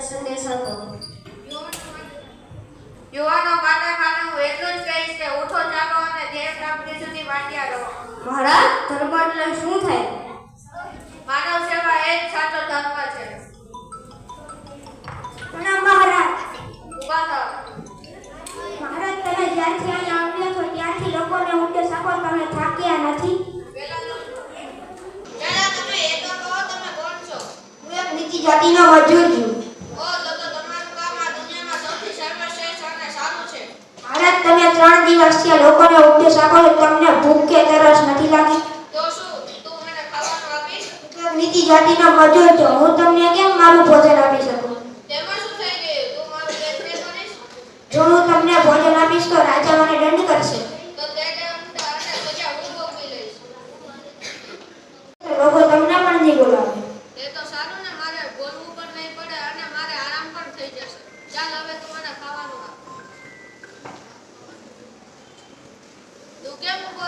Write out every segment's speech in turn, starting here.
સંદેશ હતો યુવાનો માટે માટે હું એટલું જ કહીશ કે ઉઠો જાગો અને ધ્યેય પ્રાપ્તિ સુધી વાંટ્યા રહો. મહારાજ ધર્મ એટલે શું થાય? માનવ સેવા એ જ સાચો ધર્મ છે. પ્રણામ મહારાજ. ઊભા થાઓ મહારાજ તમે જ્યારથી અહીંયા આવ્યા છો ત્યારથી લોકોને ઉપદેશ આપો તમે થાક્યા નથી પેલા તમે એ તો કહો તમે કોણ છો હું એક નીચી જાતિનો મજૂર છું ઓ તો તો તમારું કામ આ દુનિયામાં સૌથી સર્વશ્રેષ્ઠ અને મજૂર છું. ભારત તમે ત્રણ દિવસથી લોકોને ઉપદેશ આપો છો તમને ભૂખ કે તરસ નથી લાગી. નીતિ જાતિનો મજૂર છો હું તમને કેમ મારું ભોજન આપી શકું? જો હું તમને ભોજન આપીશ તો રાજા મને દંડ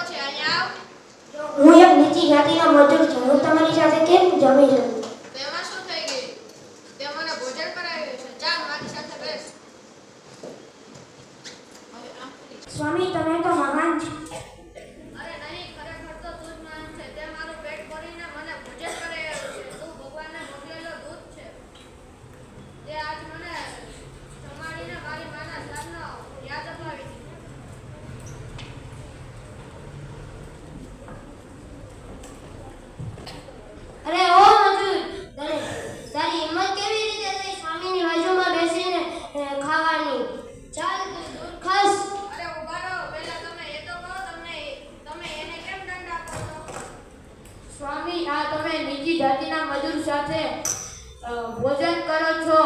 છે અહીંયા આવ. હું એક નીચી જાતિનો મજૂર છું. હું તમારી સાથે કેમ જમી શકું? તેમાં શું થઈ ગયું? તે મને ભોજન કરાવ્યું છે. ચાલ મારી સાથે બેસ. સ્વામી તમે તો મહાન છો અરે નહીં ખરેખર તો તું જ માન છે તે મારું પેટ ભરીને મને ભોજન કરાવ્યું છે તું ભગવાનને મોકલેલો દૂત છે તે આજ મને સંભાળીને મારી માના શાનનો યાદ અપાવી દીધી અરે ઓ મજૂર તને તારી હિંમત કેવી રીતે થઈ સ્વામીની બાજુમાં બેસીને અ, ખાવાની ચાલ તું દૂર ખસ અરે ઊભા રહો પહેલા તમે એ તો કહો તમને તમે એને કેમ દંડ આપો છો સ્વામી આ તમે નીચી જાતિના મજૂર સાથે ભોજન કરો છો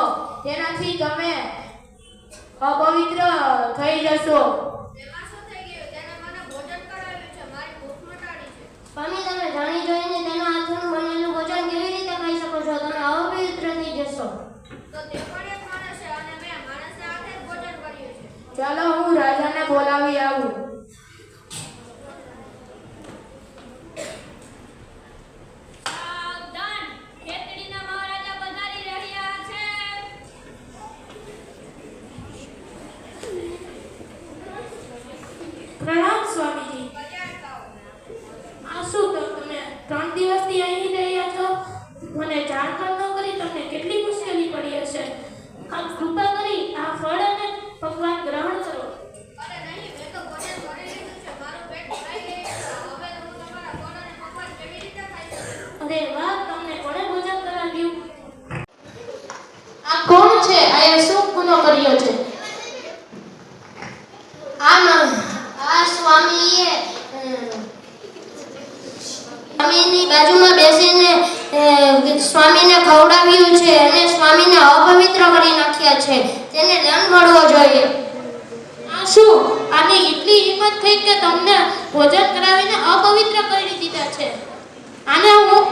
તેનાથી તમે અપવિત્ર થઈ જશો. તેમાં શું થઈ ગયું? તેને મને ભોજન કરાવ્યું છે મારી ભૂખ મટાડી છે. સ્વામી તમે જાણી જોઈને તેના હાથનું બનેલું ભોજન કેવી રીતે ખાઈ શકો છો? તમે અપવિત્ર થઈ જશો. તો તે પણ એક માણસ છે અને મેં માણસના હાથે જ ભોજન કર્યું છે. ચાલો હું રાજાને બોલાવી આવું. પ્રણામ સ્વામીજી બજાર ખાઓ આ શું તો તમે ત્રણ દિવસથી અહીં રહ્યા છો મને જાણ પણ ન કરી તમને કેટલી મુશ્કેલી પડી હશે આપ કૃપા કરી આ ફળ અને પકવાન ગ્રહણ કરો અરે નહીં મેં તો ભોજન કરી લીધું છે મારું પેટ ભરાઈ ગયું છે હવે હું તમારા ફળ અને પકવાન કેવી રીતે ખાઈ શકું અરે વાહ તમને કોણે ભોજન કરાવ્યું આ કોણ છે આ શું ગુનો કર્યો છે આમ આ સ્વામીએ અ, સ્વામીની બાજુમાં બેસીને સ્વામીને ખવડાવ્યું છે અને સ્વામીને અપવિત્ર કરી નાખ્યા છે. તેને દંડ મળવો જોઈએ. આ શું? આની એટલી હિંમત થઈ કે તમને ભોજન કરાવીને અપવિત્ર કરી દીધા છે. આને હું